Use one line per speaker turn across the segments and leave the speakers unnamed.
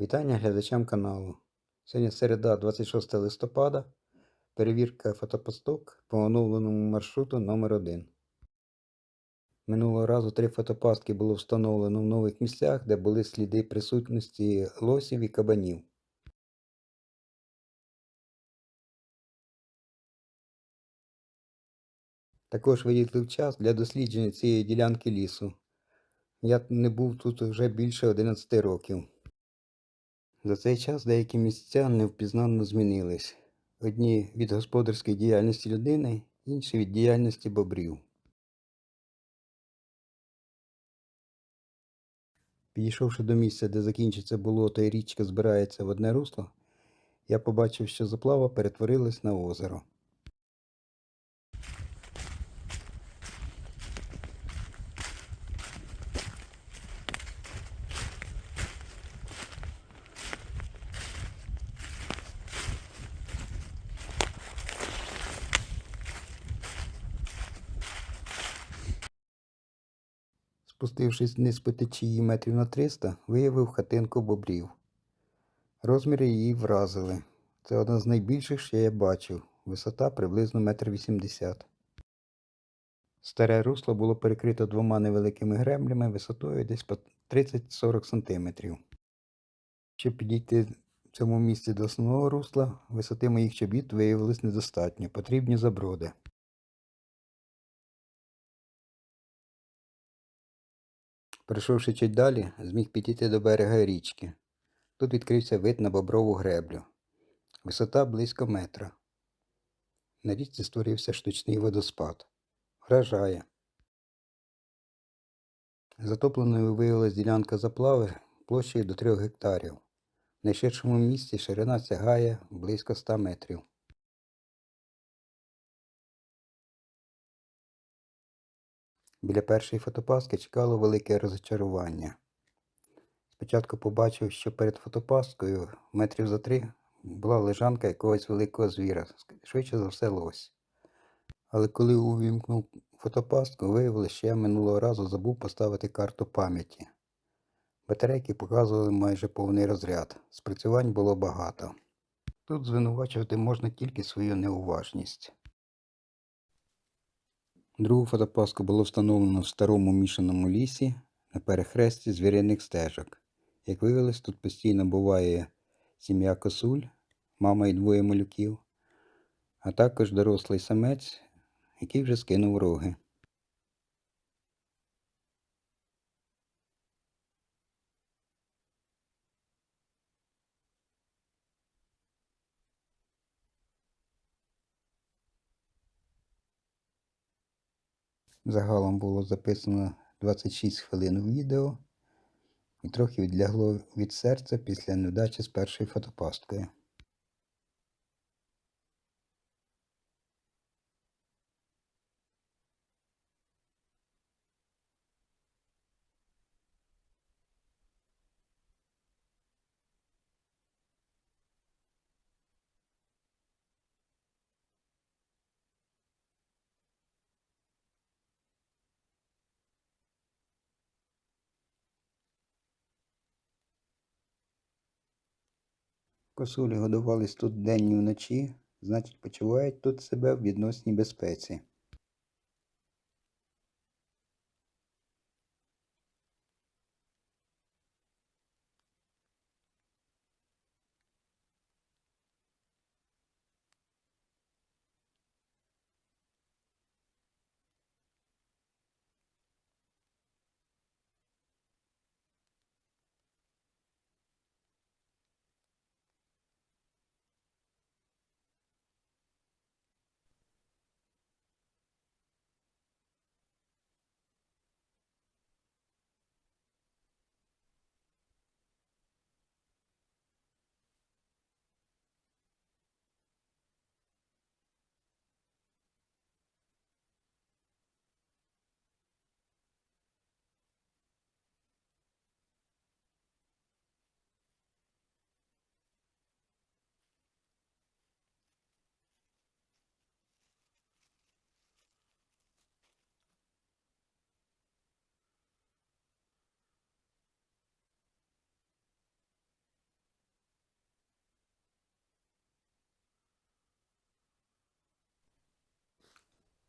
Вітання глядачам каналу. Сьогодні середа, 26 листопада. Перевірка фотопосток по оновленому маршруту номер 1 Минулого разу три фотопастки було встановлено в нових місцях, де були сліди присутності лосів і кабанів. Також виділив час для дослідження цієї ділянки лісу. Я не був тут вже більше 11 років. За цей час деякі місця невпізнано змінились. Одні від господарської діяльності людини, інші від діяльності бобрів. Підійшовши до місця, де закінчиться болото і річка збирається в одне русло, я побачив, що заплава перетворилась на озеро. Спустившись вниз по течії метрів на 300, виявив хатинку бобрів. Розміри її вразили. Це одна з найбільших, що я бачив. Висота приблизно 1,80 м. Старе русло було перекрито двома невеликими греблями висотою десь по 30-40 см. Щоб підійти в цьому місці до основного русла, висоти моїх чобіт виявилось недостатньо, потрібні заброди. Пройшовши чуть далі, зміг підійти до берега річки. Тут відкрився вид на боброву греблю. Висота близько метра. На річці створився штучний водоспад. Вражає. Затопленою виявилась ділянка заплави площею до 3 гектарів. В найширшому місці ширина сягає близько 100 метрів. Біля першої фотопаски чекало велике розчарування. Спочатку побачив, що перед фотопасткою метрів за три була лежанка якогось великого звіра, швидше за все лось. Але коли увімкнув фотопастку, виявилося, що я минулого разу забув поставити карту пам'яті. Батарейки показували майже повний розряд. Спрацювань було багато. Тут звинувачувати можна тільки свою неуважність. Другу фотопаску було встановлено в старому мішаному лісі на перехресті звіряних стежок. Як виявилось, тут постійно буває сім'я косуль, мама і двоє малюків, а також дорослий самець, який вже скинув роги. Загалом було записано 26 хвилин відео і трохи відлягло від серця після невдачі з першою фотопасткою. Косулі годувались тут день і вночі, значить почувають тут себе в відносній безпеці.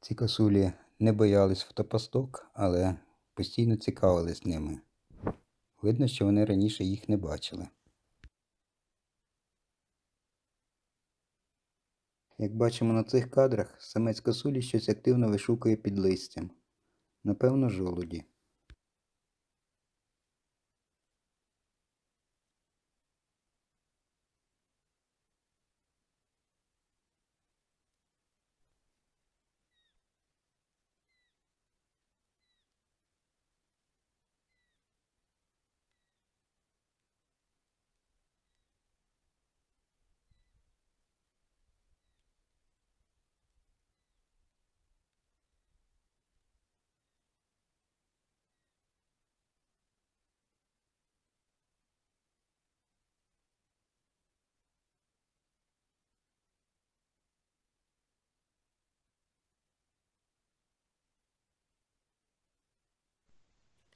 Ці косулі не боялись фотопасток, але постійно цікавились ними. Видно, що вони раніше їх не бачили. Як бачимо на цих кадрах, самець косулі щось активно вишукує під листям. Напевно, жолуді.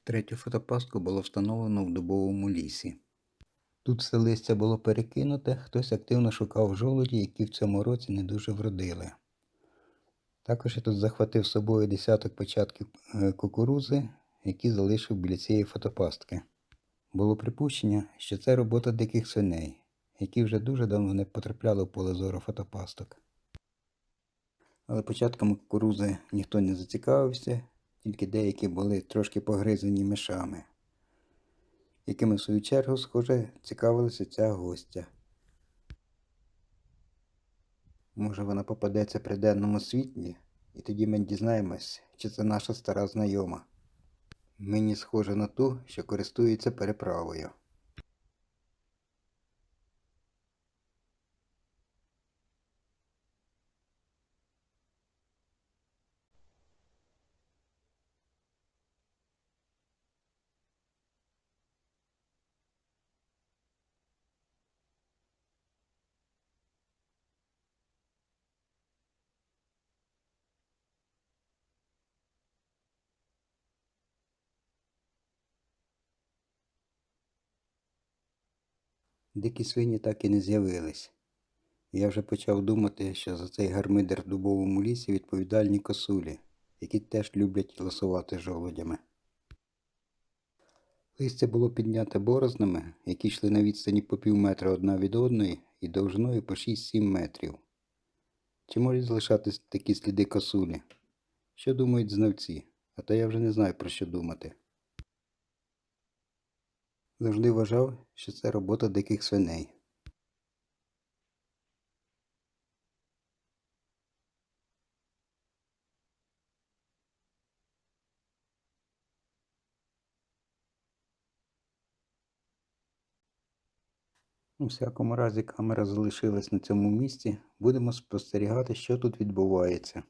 Третю фотопастку було встановлено в дубовому лісі. Тут все листя було перекинуте, хтось активно шукав жолуді, які в цьому році не дуже вродили. Також я тут захватив з собою десяток початків е, кукурузи, які залишив біля цієї фотопастки. Було припущення, що це робота диких свиней, які вже дуже давно не потрапляли в поле зору фотопасток. Але початками кукурузи ніхто не зацікавився, тільки деякі були трошки погризані мишами, якими в свою чергу, схоже, цікавилася ця гостя. Може, вона попадеться при денному світлі, і тоді ми дізнаємось, чи це наша стара знайома. Мені схоже на ту, що користується переправою. Дикі свині так і не з'явились. Я вже почав думати, що за цей гармидер в дубовому лісі відповідальні косулі, які теж люблять ласувати жолудями. Листя було підняте борознами, які йшли на відстані по пів метра одна від одної і довжиною по 6-7 метрів. Чи можуть залишатись такі сліди косулі? Що думають знавці? А то я вже не знаю про що думати. Завжди вважав, що це робота диких свиней. У всякому разі камера залишилась на цьому місці. Будемо спостерігати, що тут відбувається.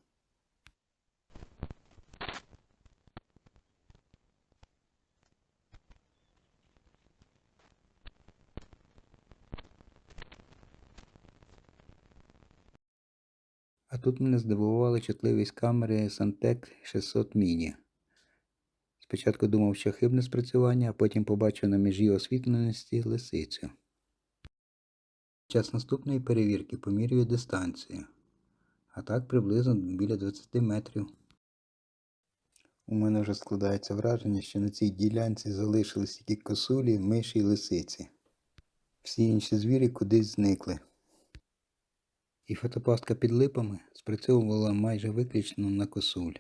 Тут мене здивувала чутливість камери Santec 600 Mini. Спочатку думав, що хибне спрацювання, а потім побачив на межі освітленості лисицю. Час наступної перевірки помірюю дистанцію. А так приблизно біля 20 метрів. У мене вже складається враження, що на цій ділянці залишились тільки косулі, миші й лисиці. Всі інші звірі кудись зникли. І фотопастка під липами спрацьовувала майже виключно на косуль.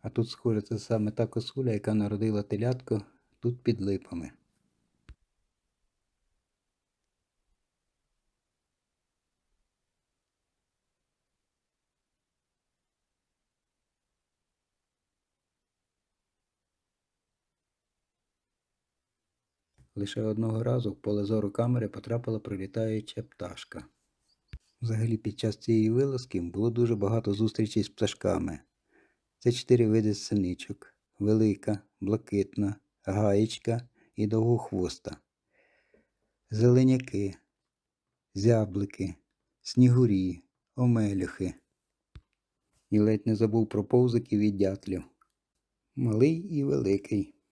А тут, схоже, це саме та косуля, яка народила телятко тут під липами. Лише одного разу в поле зору камери потрапила пролітаюча пташка. Взагалі під час цієї вилазки було дуже багато зустрічей з пташками. Це чотири види синичок: велика, блакитна, гаєчка і довгохвоста. Зеленяки, зяблики, снігурі, омелюхи. І ледь не забув про повзиків і дятлів. Малий і великий.